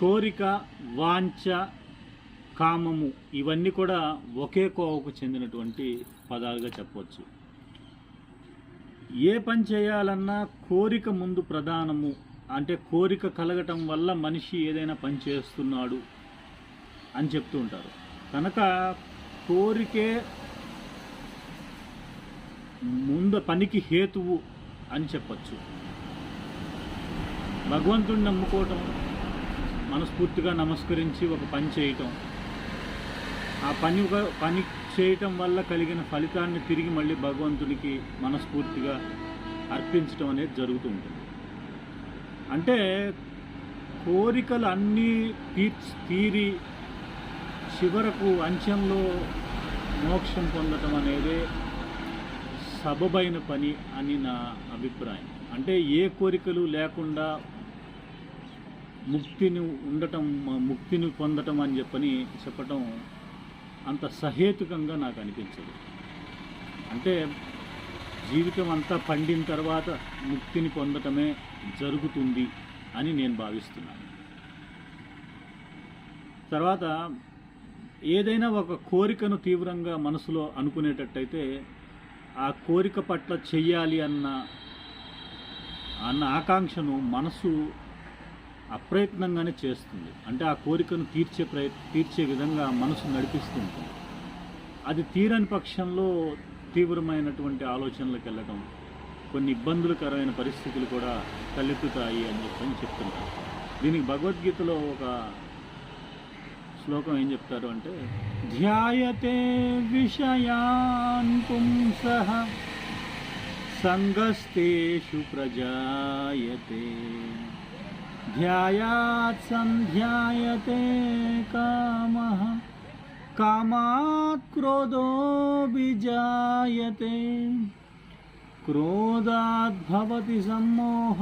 కోరిక వాంఛ కామము ఇవన్నీ కూడా ఒకే కోవకు చెందినటువంటి పదాలుగా చెప్పవచ్చు. ఏ పని చేయాలన్నా కోరిక ముందు ప్రధానము. అంటే కోరిక కలగటం వల్ల మనిషి ఏదైనా పని చేస్తున్నాడు అని చెప్తూ ఉంటారు. కనుక కోరికే ముందు పనికి హేతువు అని చెప్పచ్చు. భగవంతుడిని నమ్ముకోవటం మనస్ఫూర్తిగా నమస్కరించి ఒక పని చేయటం. ఆ పని ఒక- పని చేయటం వల్ల కలిగిన ఫలితాన్ని తిరిగి మళ్ళీ భగవంతుడికి మనస్ఫూర్తిగా అర్పించటం అనేది జరుగుతూ ఉంటుంది. అంటే కోరికలు అన్నీ తీర్చి తీరి చివరకు అంచంలో మోక్షం పొందటం అనేది సబబైన పని అని నా అభిప్రాయం. అంటే ఏ కోరికలు లేకుండా ముక్తిని ఉండటం ముక్తిని పొందటం అని చెప్పని చెప్పటం అంత సహేతుకంగా నాకు అనిపించదు. అంటే జీవితం అంతా పండిన తర్వాత ముక్తిని పొందటమే జరుగుతుంది అని నేను భావిస్తున్నాను. తర్వాత ఏదైనా ఒక కోరికను తీవ్రంగా మనసులో అనుకునేటట్టయితే ఆ కోరిక పట్ల చెయ్యాలి అన్న అన్న ఆకాంక్షను మనసు అప్రయత్నంగానే చేస్తుంది. అంటే ఆ కోరికను తీర్చే ప్రయ తీర్చే విధంగా మనసు నడిపిస్తూ ఉంటుంది అది తీరని పక్షంలో తీవ్రమైనటువంటి ఆలోచనలకు వెళ్ళడం కొన్ని ఇబ్బందులకరమైన పరిస్థితులు కూడా తలెత్తుతాయి అని చెప్పని చెప్తున్నారు దీనికి భగవద్గీతలో ఒక శ్లోకం ఏం చెప్తారు అంటే ధ్యాయతే విషయాన్ పుంస సంగస్తేషు ప్రజాయతే. ధ్యాయాత్ సంధ్యాయతే కామః కామాత్ క్రోధో విజాయతే క్రోధాత్ భవతి సమ్మోహ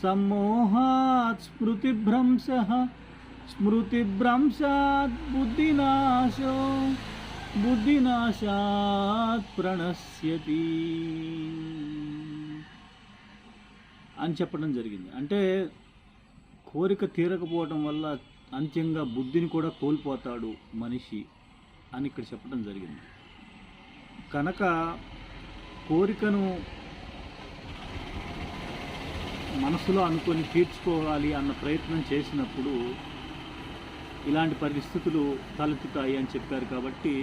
సమ్మోహాత్ స్మృతిభ్రంశः స్మృతిభ్రంశాత్ బుద్ధినాశో బుద్ధినాశాత్ ప్రణశ్యతి అని చెప్పడం జరిగింది అంటే కోరిక తీరకపోవడం వల్ల అంత్యంగా బుద్ధిని కూడా కోల్పోతాడు మనిషి అని ఇక్కడ చెప్పడం జరిగింది. కనుక కోరికను మనసులో అనుకొని తీర్చుకోవాలి అన్న ప్రయత్నం చేసినప్పుడు ఇలాంటి పరిస్థితులు తలెత్తుతాయి అని చెప్పారు కాబట్టి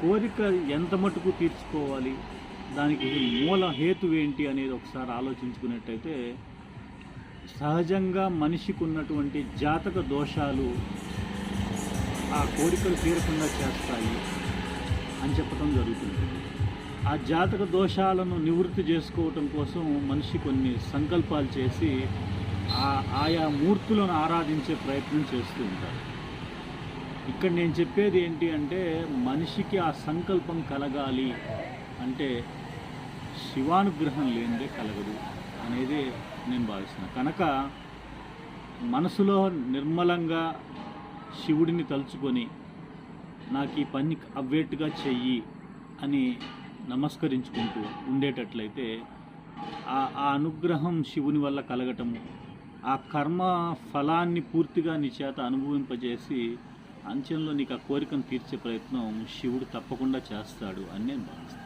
కోరిక ఎంత మటుకు తీర్చుకోవాలి దానికి మూల హేతు ఏంటి అనేది ఒకసారి ఆలోచించుకున్నట్టయితే సహజంగా మనిషికి ఉన్నటువంటి జాతక దోషాలు ఆ కోరికలు తీరకుండా చేస్తాయి అని చెప్పడం జరుగుతుంది. ఆ జాతక దోషాలను నివృత్తి చేసుకోవటం కోసం మనిషి కొన్ని సంకల్పాలు చేసి ఆ ఆయా మూర్తులను ఆరాధించే ప్రయత్నం చేస్తూ ఉంటారు. ఇక్కడ నేను చెప్పేది ఏంటి అంటే మనిషికి ఆ సంకల్పం కలగాలి అంటే శివానుగ్రహం లేనిదే కలగదు. అనేది నేను భావిస్తున్నాను కనుక మనసులో నిర్మలంగా శివుడిని తలుచుకొని నాకు ఈ పని అవ్వేట్టుగా చెయ్యి అని నమస్కరించుకుంటూ ఉండేటట్లయితే ఆ ఆ అనుగ్రహం శివుని వల్ల కలగటము ఆ కర్మ ఫలాన్ని పూర్తిగా నీ చేత అనుభవింపజేసి అంచెంలో నీకు ఆ కోరికను తీర్చే ప్రయత్నం శివుడు తప్పకుండా చేస్తాడు అని నేను భావిస్తాను